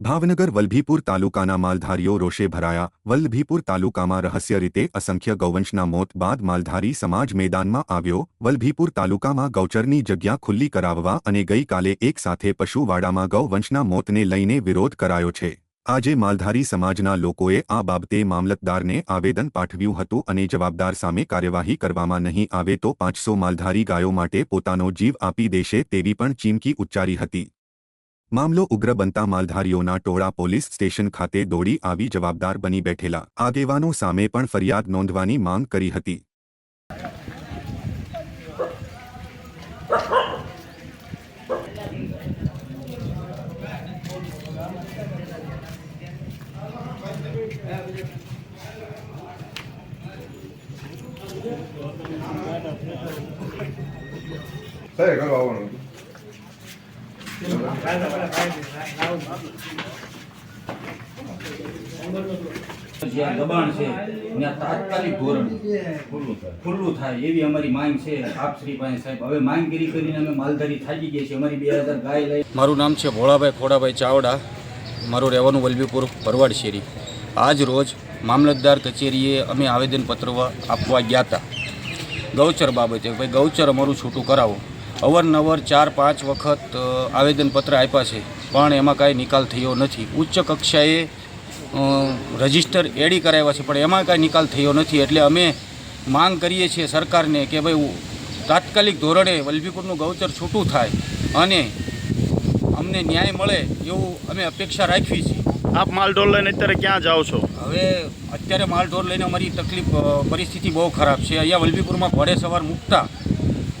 ભાવનગર વલભીપુર તાલુકાના માલધારીઓ રોષે ભરાયા. વલભીપુર તાલુકામાં રહસ્ય રીતે અસંખ્ય ગૌવંશના મોત બાદ માલધારી સમાજ મેદાનમાં આવ્યો. વલભીપુર તાલુકામાં ગૌચરની જગ્યા ખુલ્લી કરાવવા અને ગઈકાલે એક સાથે પશુવાડામાં ગૌવંશના મોતને લઈને વિરોધ કરાયો છે. આજે માલધારી સમાજના લોકોએ આ બાબતે મામલતદારને આવેદન પાઠવ્યું હતું અને જવાબદાર સામે કાર્યવાહી કરવામાં નહીં આવે તો પાંચસો માલધારી ગાયો માટે પોતાનો જીવ આપી દેશે તેવી પણ ચીમકી ઉચ્ચારી હતી. મામલો ઉગ્ર બનતા માલધારીઓના ટોળા પોલીસ સ્ટેશન ખાતે દોડી આવી જવાબદાર બની બેઠેલા. આગેવાનો સામે પણ ફરિયાદ નોંધવાની માંગ કરી હતી. સાહેબ આવવાનું મારું નામ છે ભોળાભાઈ ખોડાભાઈ ચાવડા. મારું રહેવાનું વલભીપુર ભરવાડ શેરી આજ રોજ મામલતદાર કચેરીએ અમે આવેદનપત્ર આપવા ગયા હતા. ગૌચર બાબતે, ભાઈ ગૌચર અમારું છૂટું કરાવો. અવારનવાર ચાર પાંચ વખત આવેદનપત્ર આપ્યા છે. પણ એમાં કાંઈ નિકાલ થયો નથી. ઉચ્ચ કક્ષાએ રજિસ્ટર એડી કરાવ્યા છે પણ એમાં કાંઈ નિકાલ થયો નથી. એટલે અમે માંગ કરીએ છીએ સરકારને કે ભાઈ તાત્કાલિક ધોરણે વલભીપુરનું ગૌચર છૂટું થાય અને અમને ન્યાય મળે એવું અમે અપેક્ષા રાખવી છીએ. આપ માલઢોર લઈને અત્યારે ક્યાં જાઓ છો? હવે અત્યારે માલઢોર લઈને અમારી તકલીફ પરિસ્થિતિ બહુ ખરાબ છે. અહીંયા વલભીપુરમાં ઘોડે સવાર મૂકતા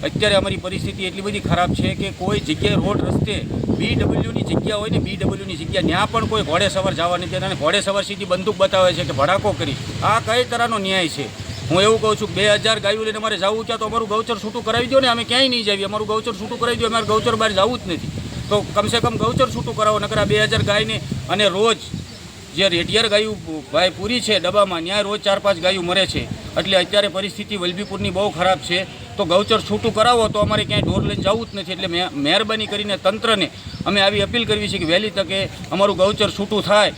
અત્યારે અમારી પરિસ્થિતિ એટલી બધી ખરાબ છે કે કોઈ જગ્યાએ રોડ, રસ્તે બીડબલ્યુની જગ્યા હોય ને બીડબલ્યુની જગ્યા, ત્યાં પણ કોઈ ઘોડે સવાર જવા નથી અને ઘોડે સવાર સીધી બંદૂક બતાવે છે કે ભડાકો કરી આ કઈ તરહનો ન્યાય છે? હું એવું કહું છું બે હજાર ગાયું લઈને અમારે જવું ત્યાં તો અમારું ગૌચર છૂટું કરાવી દો ને, અમે ક્યાંય નહીં જઈએ અમારું ગૌચર છૂટું કરાવી દો અમારે ગૌચર બહાર જવું જ નથી. તો કમસે કમ ગૌચર છૂટું કરાવો, નકર બે હજાર ગાયને અને રોજ જે રેડિયર ગાયું ભાઈ પૂરી છે ડબ્બામાં ત્યાં રોજ ચાર પાંચ ગાયું મરે છે. એટલે અત્યારે પરિસ્થિતિ વલભીપુરની બહુ ખરાબ છે. તો ગૌચર છૂટું કરાવો, તો અમારે ક્યાંય ઢોર લઈને જવું જ નથી. એટલે મહેરબાની કરીને તંત્રને અમે આવી અપીલ કરવી છે કે વહેલી તકે અમારું ગૌચર છૂટું થાય.